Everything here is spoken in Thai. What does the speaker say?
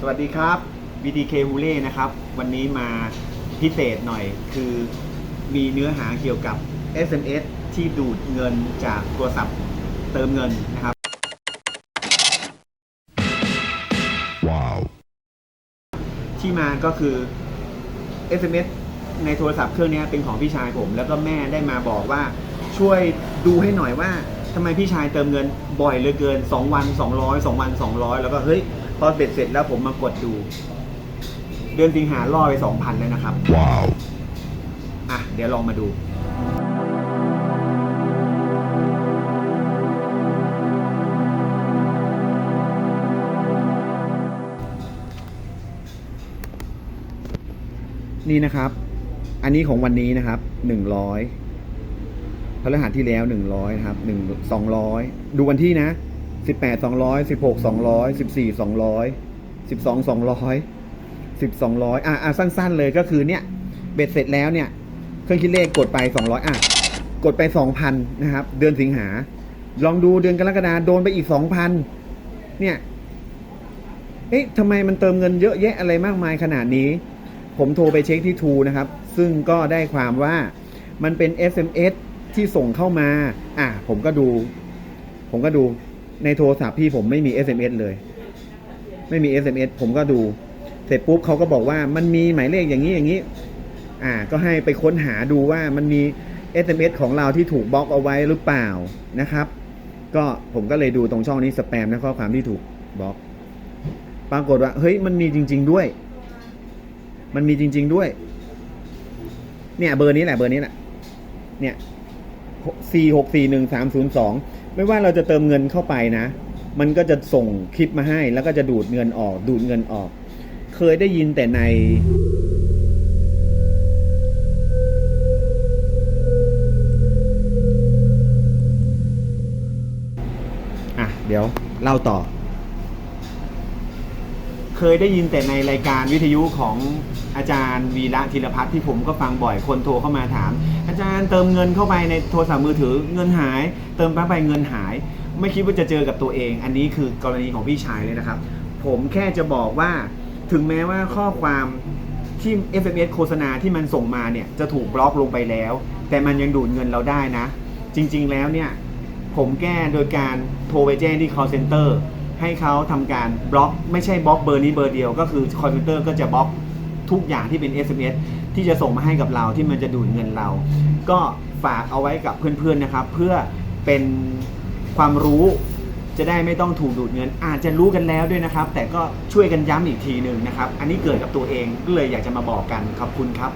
สวัสดีครับ BTK h u l e นะครับ วันนี้มาพิเศษหน่อยคือมีเนื้อหาเกี่ยวกับ SMS ที่ดูดเงินจากโทรศัพท์เติมเงินนะครับ Wow. ที่มาก็คือ SMS ในโทรศัพท์เครื่องนี้เป็นของพี่ชายผม แล้วก็แม่ได้มาบอกว่าช่วยดูให้หน่อยว่าทำไมพี่ชายเติมเงินบ่อยเหลือเกิน 2 วัน 200 2 วัน 200 แล้วก็เฮ้ย พอเบ็ดเสร็จแล้วผมมากดดู เดือนสิงหาล่อไป2,000แล้วนะครับ Wow. อะเดี๋ยวลองมาดูนี่นะครับ อันนี้ของวันนี้นะครับ หนึ่งร้อยพฤหัสที่แล้วหนึ่งร้อยครับหนึ่งสองร้อย ดูวันที่นะ สิบแปดสองร้อยสิบหกสองร้อยสิบสี่สองร้อยสิบสองสองร้อยสิบสองร้อยอะอะสั้น ๆ เลยก็คือเนี่ย เบ็ดเสร็จแล้วเนี่ย เครื่องคิดเลขกดไปสองร้อยอะ กดไปสองพันนะครับ เดือนสิงหา ลองดูเดือนกรกฎาโดนไปอีกสองพันเนี่ย เอ๊ะทำไมมันเติมเงินเยอะแยะอะไรมากมายขนาดนี้ ผมโทรไปเช็คที่ทูนะครับ ซึ่งก็ได้ความว่ามันเป็น SMS ที่ส่งเข้ามา อะผมก็ดู ผมก็ดู ในโทรศัพท์พี่ผมไม่มี SMS เลย ไม่มี SMS ผมก็ดู เสร็จปุ๊บเขาก็บอกว่ามันมีหมายเลขอย่างนี้อย่างนี้ อ่า ก็ให้ไปค้นหาดูว่ามันมี SMS ของเราที่ถูกบล็อกเอาไว้หรือเปล่านะครับ ก็ผมก็เลยดูตรงช่องนี้สแปมและข้อความที่ถูกบล็อก ปรากฏว่า เฮ้ยมันมีจริง ๆด้วย มันมีจริง ๆด้วย เนี่ย เบอร์นี้แหละเบอร์นี้แหละเนี่ยสี่หกสี่หนึ่งสามศูนย์สอง ไม่ว่าเราจะเติมเงินเข้าไปนะ มันก็จะส่งคลิปมาให้ แล้วก็จะดูดเงินออก ดูดเงินออก เคยได้ยินแต่ในอะเดี๋ยวเล่าต่อ เคยได้ยินแต่ในรายการวิทยุของอาจารย์วีระธีรพัฒน์ที่ผมก็ฟังบ่อยคนโทรเข้ามาถาม จารย์เติมเงินเข้าไปในโทรศัพท์มือถือเงินหาย เติมไปเงินหาย ไม่คิดว่าจะเจอกับตัวเอง อันนี้คือกรณีของพี่ชายเลยนะครับ ผมแค่จะบอกว่าถึงแม้ว่าข้อความที่ SMS โฆษณาที่มันส่งมาเนี่ยจะถูกบล็อกลงไปแล้ว แต่มันยังดูดเงินเราได้นะ จริง ๆ แล้วเนี่ยผมแก้โดยการโทรไปแจ้งที่ call center ให้เขาทำการบล็อก ไม่ใช่บล็อกเบอร์นี้เบอร์เดียว ก็คือ call center ก็จะบล็อกทุกอย่างที่เป็น SMS ที่จะส่งมาให้กับเราที่มันจะดูดเงินเรา ก็ฝากเอาไว้กับเพื่อนๆนะครับ เพื่อเป็นความรู้จะได้ไม่ต้องถูกดูดเงิน อาจจะรู้กันแล้วด้วยนะครับ แต่ก็ช่วยกันย้ำอีกทีหนึ่งนะครับ อันนี้เกิดกับตัวเองก็เลยอยากจะมาบอกกันขอบคุณครับ